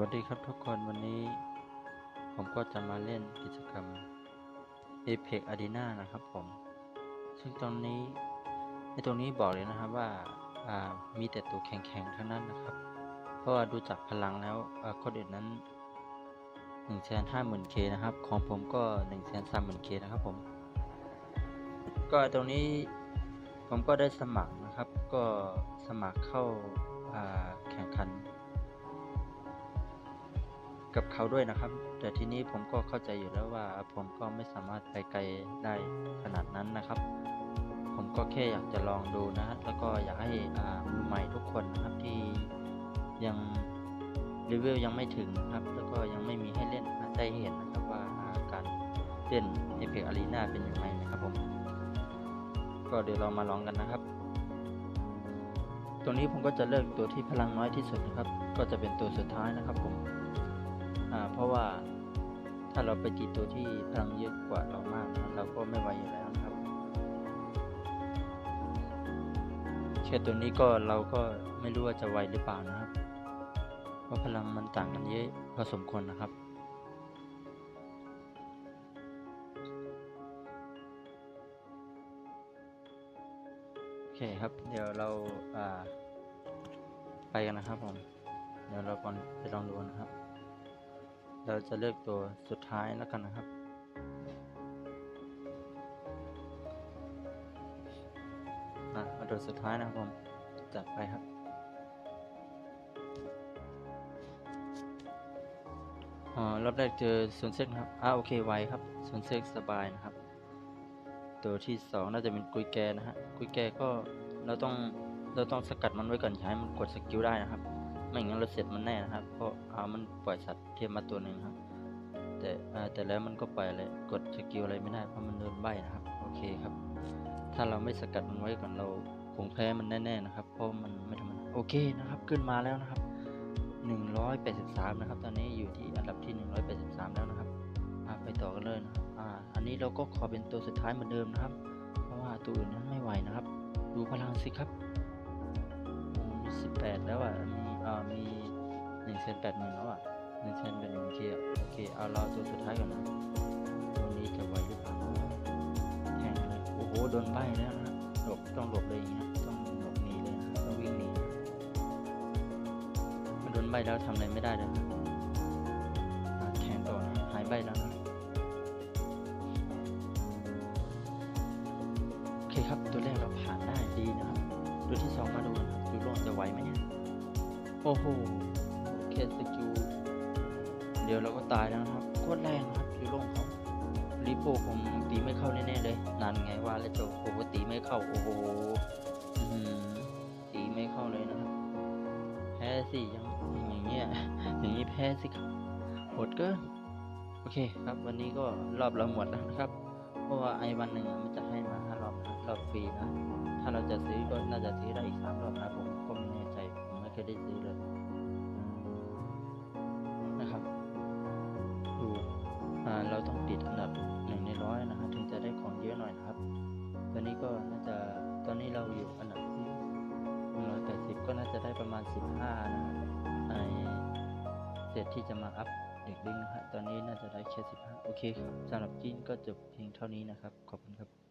วัสดีครับทุกคนวันนี้ ผมก็จะมาเล่นกิจกรรม Apex Arena นะครับผม ซึ่งตรงนี้ในตรงนี้บอกเลยนะครับว่าามีแต่ตัวแข็งๆทั้งนั้นนะครับ เพราะว่าดูจากพลังแล้วอ่าคนอื่นนั้น 1 5 0 0 0 0 k นะครับ ของผมก็ 1 3 0 0 0 0 k นะครับผม ก็ตรงนี้ผมก็ได้สมัครนะครับ ก็สมัครเข้าาแข่งขัน กับเขาด้วยนะครับ แต่ทีนี้ผมก็เข้าใจอยู่แล้วว่า ผมก็ไม่สามารถไปไกลได้ขนาดนั้นนะครับ ผมก็แค่อยากจะลองดูนะฮะแล้วก็อยากให้อามือใหม่ทุกคนนะครับที่ยังเลเวลยังไม่ถึงนะครับ แล้วก็ยังไม่มีให้เล่นนะได้เห็นนะครับว่าการเล่น Apex Arena เป็นยังไงนะครับผม ก็เดี๋ยวเรามาลองกันนะครับตัวนี้ผมก็จะเลือกตัวที่พลังน้อยที่สุดนะครับ ก็จะเป็นตัวสุดท้ายนะครับผม เพราะว่าถ้าเราไปติดตัวที่พลังเยอะกว่าเรามากนะเราก็ไม่ไหวอยู่แล้วนะครับแค่ตัวนี้ก็เราก็ไม่รู้ว่าจะไหวหรือเปล่านะครับ เพราะพลังมันต่างกันเยอะพอสมควรนะครับโอเคครับ เดี๋ยวเราอ่าไปกันนะครับผม เดี๋ยวเราก่อนไปลองดูนะครับ เราจะเลือกตัวสุดท้ายแล้วกันนะครับอะมาตัวสุดท้ายนะครับผม จัดไปครับ อ๋อ รอบแรกเจอศูนย์เซ็กนะครับ อ่าโอเค ไวครับศูนย์เซ็กสบายนะครับ ตัวที่สองน่าจะเป็นกุยแกนะฮะ กุยแกก็เราต้องเราต้องสกัดมันไว้ก่อนอย่าให้มันกดสกิลได้นะครับ ไม่งั้นเราเสร็จมันแน่นะครับเพราะอ่ามันปล่อยสัตว์เทียมมาตัวหนึ่งครับแต่แต่แล้วมันก็ปล่อยอะไรกดสกิลอะไรไม่ได้เพราะมันโดนใบนะครับโอเคครับ ถ้าเราไม่สกัดมันไว้ก่อนเราคงแพ้มันแน่ๆนะครับเพราะมันไม่ธรรมดาโอเคนะครับขึ้นมาแล้วนะครับ 183 นะครับ ตอนนี้อยู่ที่อันดับที่ 183 แล้วนะครับไปต่อกันเลยนะครับอ่าอันนี้เราก็ขอเป็นตัวสุดท้ายเหมือนเดิมนะครับ เพราะว่าตัวอื่นนั้นไม่ไหวนะครับ ดูพลังสิครับมี18 แล้วอะ อ่ามี1เซน8หมื่นแล้วอะ1เซน8หมื่นเคอะโอเคเอาเราตัวสุดท้ายก่อนนะตัวนี้จะไหวหรือเปล่าแทงเลยโอ้โหโดนใบแล้วนะหลบต้องหลบเลยอย่างเงี้ยต้องหลบหนีเลยนะต้องวิ่งหนีมันโดนใบแล้วทำอะไรไม่ได้เลยแทงต่อนะหายใบแล้วนะโอเคครับตัวแรกเราผ่านได้ดีนะครับตัวที่สองมาดูนครับยูโรจะไหวไหมเนี่ย โอ้โหแค่สกิลเดี๋ยวเราก็ตายแล้วนะครับโคตรแรงนะครับยูโรเขารีโปผมตีไม่เข้าแน่ๆเลยนั่นไงว่าแล้วจโอ้ตีไม่เข้าโอ้โหตีไม่เข้าเลยนะครับแพ้สิยังอย่างเงี้ยอย่างนี้แพ้สิครับหดเกินโอเคครับวันนี้ก็รอบเราหมดแล้วนะครับ เพราะว่าไอ้วันหนึ่งมันจะให้มาห้ารอบนะรอบฟรีนะถ้าเราจะซื้อก็น่าจะซื้อได้อีกสามรอบนะผมก็ เคยได้ซื้อเลยนะครับ ดูอ่าเราต้องติดอันดับหนึ่งในร้อยนะครับถึงจะได้ของเยอะหน่อยนะครับ ตอนนี้ก็น่าจะตอนนี้เราอยู่อันดับที่หนึ่งร้อยแปดสิบก็น่าจะได้ประมาณสิบห้านะครับในเศษที่จะมาอัพเด็กดึงนะฮะตอนนี้น่าจะได้แค่สิบห้าโอเคครับสำหรับจีนก็จบเพียงเท่านี้นะครับ ขอบคุณครับ